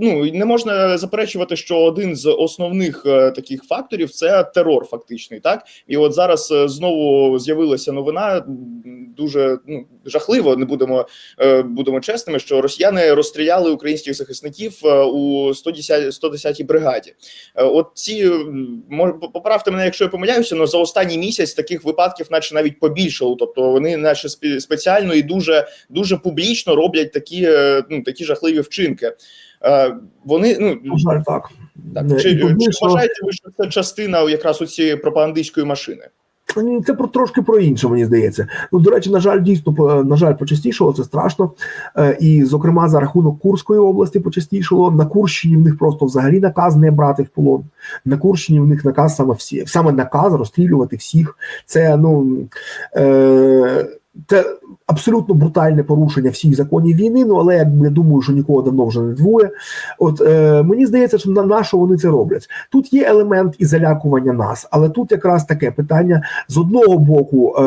ну не можна заперечувати, що один з основних е, таких факторів це терор, фактичний, так? І от зараз е, знову з'явилася новина дуже ну жахливо. Не будемо е, будемо чесними, що росіяни розстріляли українських захисників е, у 110 110-й бригаді. Е, От ці поправте мене, якщо я помиляюся, але за останній місяць таких випадків, наче навіть побільшало. Тобто вони, наче спе- спеціально і дуже дуже публічно роблять такі ну такі жахливі вчинки. Вони ну жаль, так. так чи, і чи вважаєте ви, що це частина якраз у цієї пропагандистської машини? Це про трошки про інше, мені здається. Ну до речі, на жаль, дійсно на жаль, почастішало, це страшно. Е, І, зокрема, за рахунок Курської області почастішало. На Курщині в них просто взагалі наказ не брати в полон. На Курщині в них наказ саме всі, саме наказ розстрілювати всіх. Це ну е, це абсолютно брутальне порушення всіх законів війни. Ну але якби я думаю, що нікого давно вже не двоє. От е, мені здається, що на, на що вони це роблять. Тут є елемент і залякування нас, але тут якраз таке питання з одного боку, е,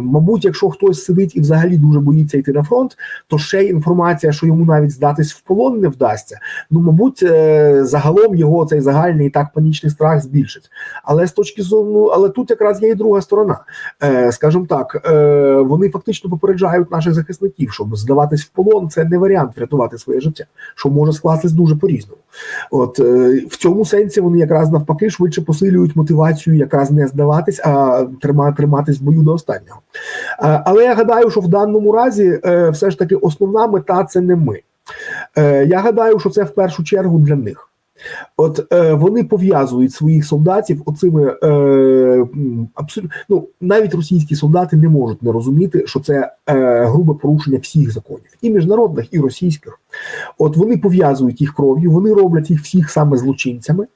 мабуть, якщо хтось сидить і взагалі дуже боїться йти на фронт, то ще й інформація, що йому навіть здатись в полон не вдасться. Ну, мабуть, е, загалом його цей загальний і так панічний страх збільшить. Але з точки зору, ну, але тут якраз є і друга сторона. Е, скажімо так, е, вони фактично попереджають наших захисників, що здаватись в полон це не варіант врятувати своє життя, що може скластись дуже по-різному. От е, в цьому сенсі вони якраз навпаки швидше посилюють мотивацію, якраз не здаватись, а трима, триматись в бою до останнього. Е, але я гадаю, що в даному разі е, все ж таки основна мета це не ми. Я гадаю, що це в першу чергу для них. От е, вони пов'язують своїх солдатів оцими е, абсолютно ну навіть російські солдати не можуть не розуміти, що це е, грубе порушення всіх законів, і міжнародних, і російських. От вони пов'язують їх кров'ю, вони роблять їх всіх саме злочинцями,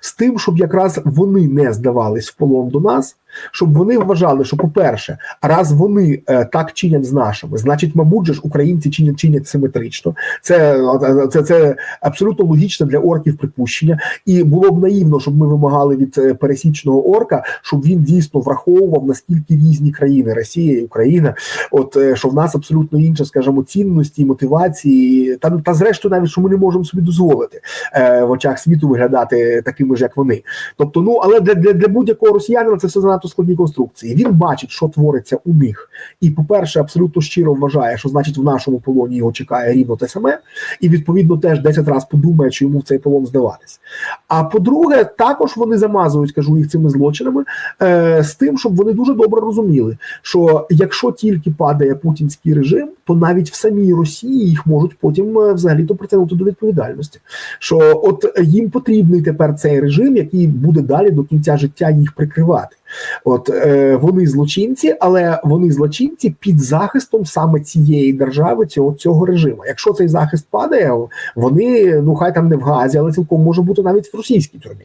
з тим, щоб якраз вони не здавались в полон до нас, щоб вони вважали, що, по-перше, раз вони е, так чинять з нашими, значить, мабуть, же ж українці чинять чинять симетрично. Це, е, це, це абсолютно логічне для орків припущення. І було б наївно, щоб ми вимагали від е, пересічного орка, щоб він дійсно враховував наскільки різні країни Росія і Україна. От що в нас абсолютно інше, скажімо, цінності, мотивації, та та зрештою, навіть що ми не можемо собі дозволити е, в очах світу виглядати такими ж, як вони. Тобто, ну але для, для, для будь-якого росіянина це все занадто складні конструкції. Він бачить, що твориться у них, і, по-перше, абсолютно щиро вважає, що значить в нашому полоні його чекає рівно те саме, і відповідно теж 10 разів подумає, чи йому в цей полон здаватись. А по-друге, також вони замазують, кажу їх цими злочинами е, з тим, щоб вони дуже добре розуміли, що якщо тільки падає путінський режим, то навіть в самій Росії їх можуть потім е, взагалі то притягнути до відповідальності. Що от їм потрібний тепер цей режим, який буде далі до кінця життя їх прикривати. От е, вони злочинці, але вони злочинці під захистом саме цієї держави, цього цього режиму. Якщо цей захист падає, вони ну хай там не в Газі, але цілком може бути навіть в російській тюрмі.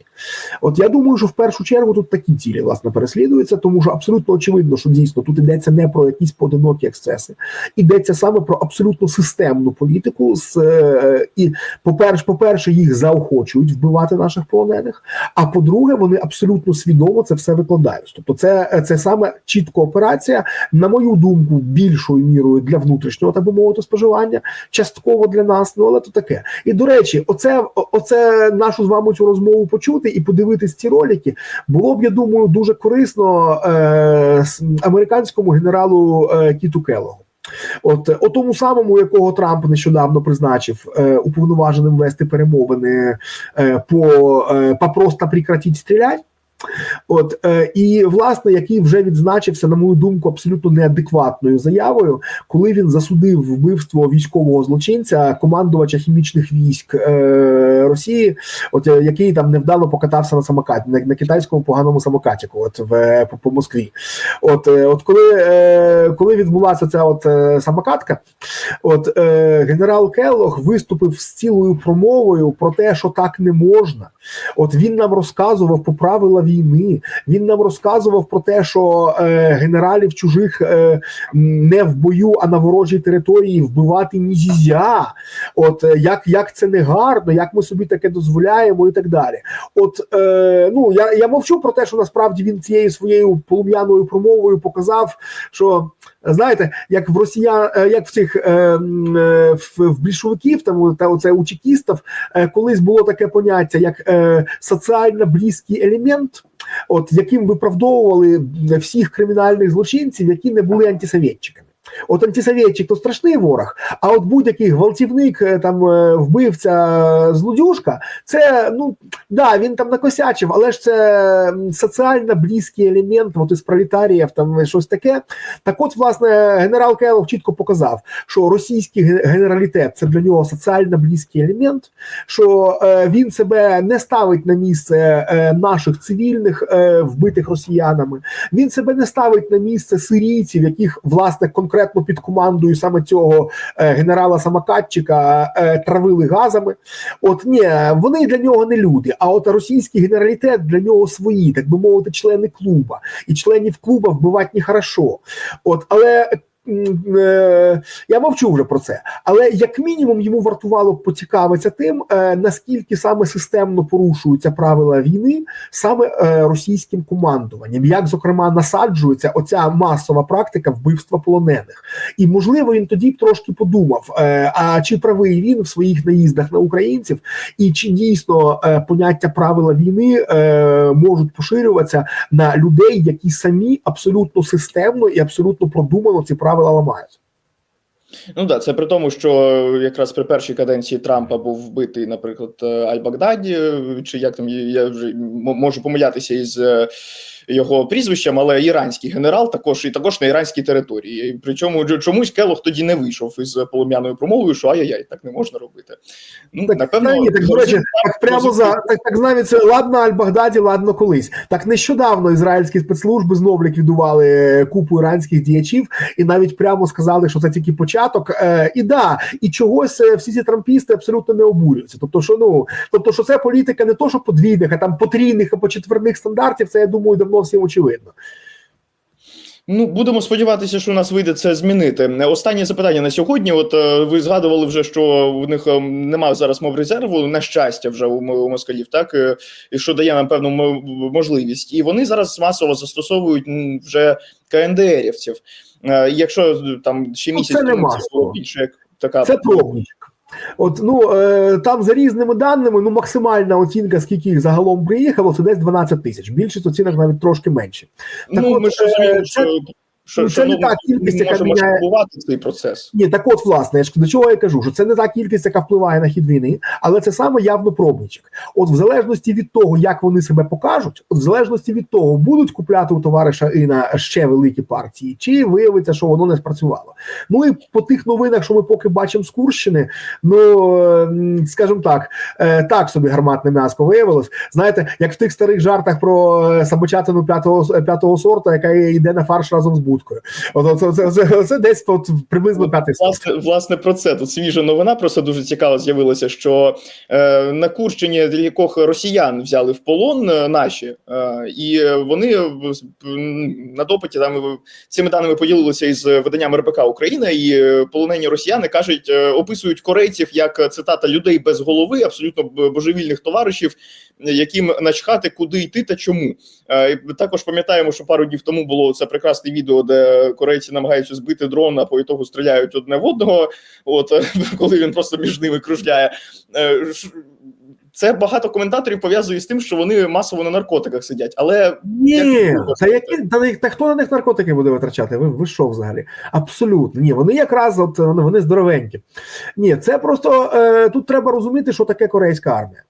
От я думаю, що в першу чергу тут такі цілі власне переслідуються, тому що абсолютно очевидно, що дійсно тут йдеться не про якісь поодинокі ексцеси, йдеться саме про абсолютно системну політику. З е, і по перше, по перше, їх заохочують вбивати наших полонених. А по-друге, вони абсолютно свідомо це все викладають. Тобто, це, це саме чітка операція, на мою думку, більшою мірою для внутрішнього так би мовити споживання, частково для нас. Ну але то таке. І до речі, оце, оце нашу з вами цю розмову почути і подивитись ці ролики було б, я думаю, дуже корисно е, американському генералу е, Кіту Келлогу. От о тому самому, якого Трамп нещодавно призначив е, уповноваженим вести перемовини е, по, е, по просто прекратіть стріляти. От е, і власне, який вже відзначився, на мою думку, абсолютно неадекватною заявою, коли він засудив вбивство військового злочинця, командувача хімічних військ е, Росії, от е, який там невдало покатався на самокаті на, на китайському поганому самокаті, от в по, по Москві. От, е, от коли, е, коли відбулася ця от е, самокатка, от е, генерал Келлог виступив з цілою промовою про те, що так не можна. От він нам розказував про правила війни. Він нам розказував про те, що е, генералів чужих е, не в бою, а на ворожій території вбивати нізізя. От е, як, як це гарно, як ми собі таке дозволяємо і так далі. От е, ну я, я мовчу про те, що насправді він цією своєю полум'яною промовою показав, що знаєте, як в росіян, е, як в цих е, е, в, в більшовиків, там та оце у чекістів, е, колись було таке поняття, як соціально близький елемент, от яким виправдовували всіх кримінальних злочинців, які не були антисовєтчиками. От антисовєтчик то страшний ворог, а от будь-який гвалтівник, е, там е, вбивця, злодюжка, це ну да, він там накосячив, але ж це соціально близький елемент, от із пролетаріїв, там щось таке. Так, от, власне, генерал Келов чітко показав, що російський генералітет це для нього соціально близький елемент, що е, він себе не ставить на місце е, наших цивільних, е, вбитих росіянами. Він себе не ставить на місце сирійців, яких власне конкретно під командою саме цього е, генерала Самокатчика е, травили газами. От ні, вони для нього не люди. А от російський генералітет для нього свої, так би мовити, члени клуба. І членів клуба вбивати нехорошо. От, але. Е, Я мовчу вже про це, але як мінімум йому вартувало поцікавитися тим, е, наскільки саме системно порушуються правила війни саме е, російським командуванням, як зокрема насаджується оця масова практика вбивства полонених, і можливо він тоді б трошки подумав: а чи правий він в своїх наїздах на українців, і чи дійсно поняття правила війни можуть поширюватися на людей, які самі абсолютно системно і абсолютно продумано ці правила ламають. Ну да, це при тому, що якраз при першій каденції Трампа був вбитий, наприклад, е, Аль-Багдаді, е, чи як там я вже можу помилятися із е, його прізвищем, але іранський генерал також і також на іранській території. Причому чомусь Келох тоді не вийшов із полум'яною промовою, що ай-яй-яй, так не можна робити. Ну Так, напевно, та ні, так, до речі, так прямо за так, так навіть це ладно Аль-Багдаді, ладно колись. Так нещодавно ізраїльські спецслужби знов ліквідували купу іранських діячів і навіть прямо сказали, що це тільки початок. Е, і да, і чогось е, всі ці трампісти абсолютно не обурюються. Тобто, що ну тобто, що це політика не то, що подвійних, а там потрійних або четверних стандартів. Це я думаю, давно всім очевидно. Ну, будемо сподіватися, що у нас вийде це змінити. Останнє запитання на сьогодні. От е, ви згадували вже, що в них е, немає зараз мов резерву, на щастя, вже у, москалів, так е, і що дає нам певну можливість. І вони зараз масово застосовують вже КНДРівців. Якщо там ще Ну, місяць це не масово. було більше, як така Це пробничок. От ну е, там за різними даними, ну максимальна оцінка, скільки їх загалом приїхало, це десь 12 тисяч. Більшість оцінок навіть трошки менше. Так ну от, ми ж е, це- що, ну, що це не та кількість, яка міняє- цей процес. Ні, так от, власне, я ж до чого я кажу, що це не та кількість, яка впливає на хід війни, але це саме явно пробничок. От в залежності від того, як вони себе покажуть, от в залежності від того, будуть купляти у товариша і на ще великі партії, чи виявиться, що воно не спрацювало. Ну і по тих новинах, що ми поки бачимо з Курщини, ну ем, скажімо так, е, так собі гарматне м'яско виявилось. Знаєте, як в тих старих жартах про е, самочатину п'ятого п'ятого сорту, яка йде на фарш разом з будкою. От це, це, це, це десь от приблизно п'ятий. Власне, власне про це тут свіжа новина. Просто дуже цікаво з'явилася, що е, на Курщині декількох росіян взяли в полон е, наші, е, і вони на допиті там цими даними поділилися із виданням РБК Україна. І е, полонені росіяни кажуть, е, описують корейців як е, цитата людей без голови, абсолютно божевільних товаришів, яким начхати, куди йти та чому. Е, Також пам'ятаємо, що пару днів тому було це прекрасне відео, де корейці намагаються збити дрон, а по ітогу стріляють одне в одного. От коли він просто між ними кружляє. Е, Це багато коментаторів пов'язує з тим, що вони масово на наркотиках сидять. Але Ні, Як та які та, та хто на них наркотики буде витрачати? Ви, ви що взагалі? Абсолютно ні. Вони якраз от вони, вони здоровенькі. Ні, це просто е, тут треба розуміти, що таке корейська армія.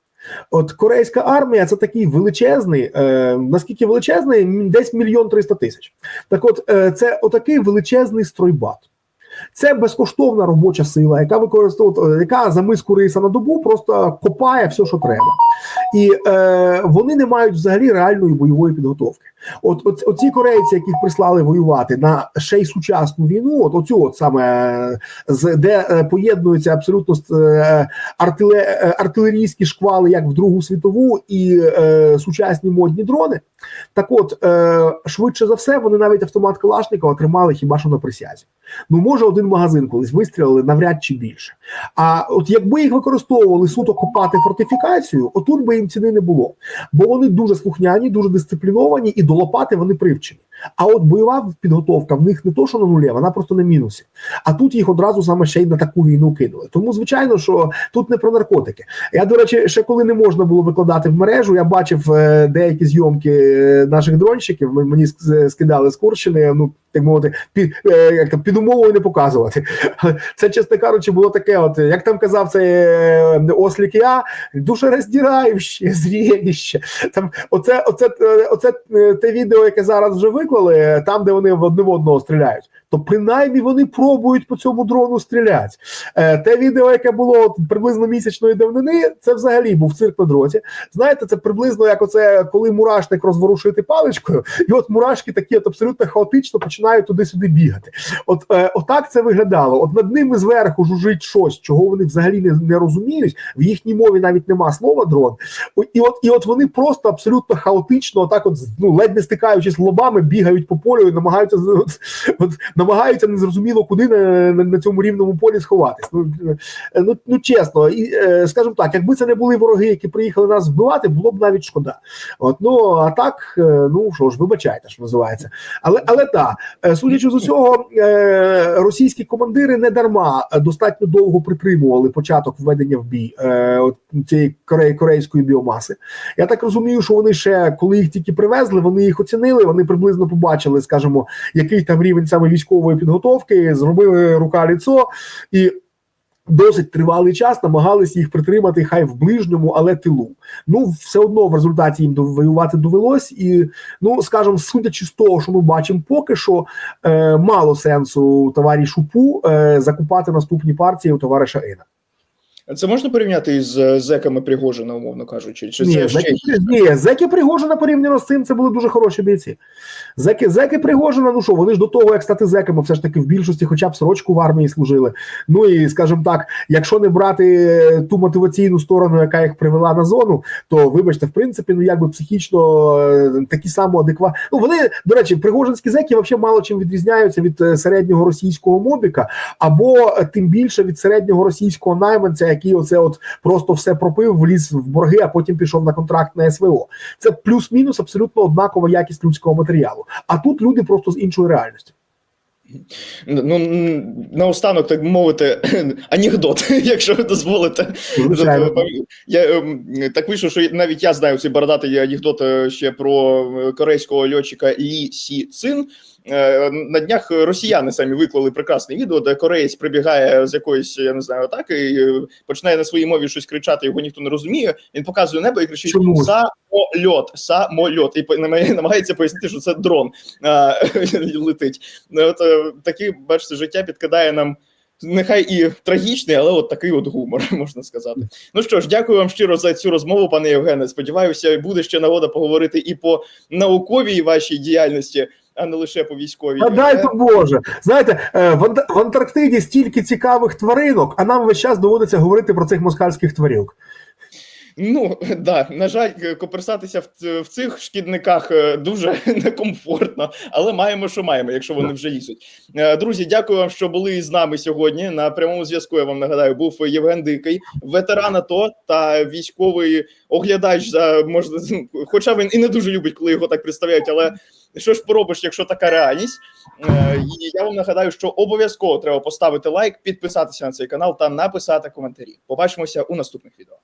От корейська армія це такий величезний, е, наскільки величезний, десь мільйон триста тисяч. Так, от е, це отакий величезний стройбат. Це безкоштовна робоча сила, яка використовує, яка за миску риса на добу просто копає все, що треба. І е, вони не мають взагалі реальної бойової підготовки. От, от оці корейці, яких прислали воювати на ще й сучасну війну, от оцю от саме е, з де е, поєднуються абсолютно е, артиле, артилерійські шквали, як в Другу світову, і е, сучасні модні дрони. Так, от е, швидше за все, вони навіть автомат Калашникова отримали хіба що на присязі. Ну може один магазин колись вистрілили навряд чи більше. А от якби їх використовували суто копати фортифікацію, отут би їм ціни не було. Бо вони дуже слухняні, дуже дисципліновані і до лопати вони привчені. А от бойова підготовка в них не то, що на нулі, вона просто на мінусі. А тут їх одразу саме ще й на таку війну кинули. Тому, звичайно, що тут не про наркотики. Я, до речі, ще коли не можна було викладати в мережу, я бачив е, деякі зйомки е, наших дронщиків. Мені скидали з Курщини, ну так мовити, під, е, як там, під умовою не показувати. Це, чесно кажучи, було таке: от як там казав цей е, ослік я, душероздираюче зрелище. Там оце, оце, оце те відео, яке зараз вже виклали, там, де вони в одне в одного стріляють. То принаймні вони пробують по цьому дрону стріляти. Е, те відео, яке було от приблизно місячної давнини, це взагалі був цирк на дроті. Знаєте, це приблизно як оце, коли мурашник розворушити паличкою, і от мурашки такі от абсолютно хаотично починають туди-сюди бігати. От е, отак це виглядало. От над ними зверху жужить щось, чого вони взагалі не, не розуміють. В їхній мові навіть нема слова дрон. І от, і от вони просто абсолютно хаотично, отак, от ну ледь не стикаючись лобами, бігають по полю і намагаються от, от, намагаються незрозуміло куди на, на, на цьому рівному полі сховатись. Ну, е, ну, ну чесно, і е, скажімо так, якби це не були вороги, які приїхали нас вбивати, було б навіть шкода. От ну а так, е, ну що ж, вибачайте, що називається. Але але так, судячи з усього, російські командири не дарма достатньо довго притримували початок введення в бій от цієї корей, корейської біомаси. Я так розумію, що вони ще коли їх тільки привезли, вони їх оцінили. Вони приблизно побачили, скажімо, який там рівень саме військової підготовки, зробили рука ліцо і. Досить тривалий час намагалися їх притримати, хай в ближньому, але тилу. Ну все одно в результаті їм воювати довелось, і ну скажімо, судячи з того, що ми бачимо, поки що е, мало сенсу товарішу Пу е, закупати наступні партії у товариша Іна. Це можна порівняти із е, зеками Пригожина, умовно кажучи? Чи Ні, це ще ні, зеки Пригожина порівняно з цим, це були дуже хороші бійці. Зеки, зеки Пригожина, ну що, вони ж до того, як стати зеками, все ж таки в більшості, хоча б сорочку в армії служили. Ну і скажімо так, якщо не брати е, ту мотиваційну сторону, яка їх привела на зону, то вибачте, в принципі, ну якби психічно е, такі само адекватні. Ну вони, до речі, пригожинські зеки взагалі мало чим відрізняються від середнього російського мобіка, або тим більше від середнього російського найманця, який оце от просто все пропив, вліз в борги, а потім пішов на контракт на СВО. Це плюс-мінус абсолютно однакова якість людського матеріалу. А тут люди просто з іншої реальності. ну наостанок, так би мовити, анекдот, якщо ви дозволите. Я ем, так вийшло, що навіть я знаю цей бородатий анекдот е, ще про е, корейського льотчика Лі Сі Цин. Е, На днях росіяни самі виклали прекрасне відео, де кореєць прибігає з якоїсь, я не знаю, атаки і е, починає на своїй мові щось кричати, його ніхто не розуміє. Він показує небо і кричить Чому? самольот, самольот, і намагається пояснити, що це дрон летить. Ну, От е, такі, бачите, життя підкидає нам. Нехай і трагічний, але от такий от гумор можна сказати. Ну що ж, дякую вам щиро за цю розмову, пане Євгене. Сподіваюся, буде ще нагода поговорити і по науковій вашій діяльності, а не лише по військовій. А дай то Боже. Знаєте, е, в, Ан- в Антарктиді стільки цікавих тваринок, а нам весь час доводиться говорити про цих москальських тварюк. Ну да, на жаль, е, коперсатися в, в цих шкідниках е, дуже некомфортно, але маємо, що маємо, якщо вони вже лізуть. Е, Друзі, дякую вам, що були із нами сьогодні. На прямому зв'язку я вам нагадаю, був Євген Дикий, ветеран АТО та військовий оглядач за можна, хоча він і не дуже любить, коли його так представляють, але. Що ж поробиш, якщо така реальність? І я вам нагадаю, що обов'язково треба поставити лайк, підписатися на цей канал та написати коментарі. Побачимося у наступних відео.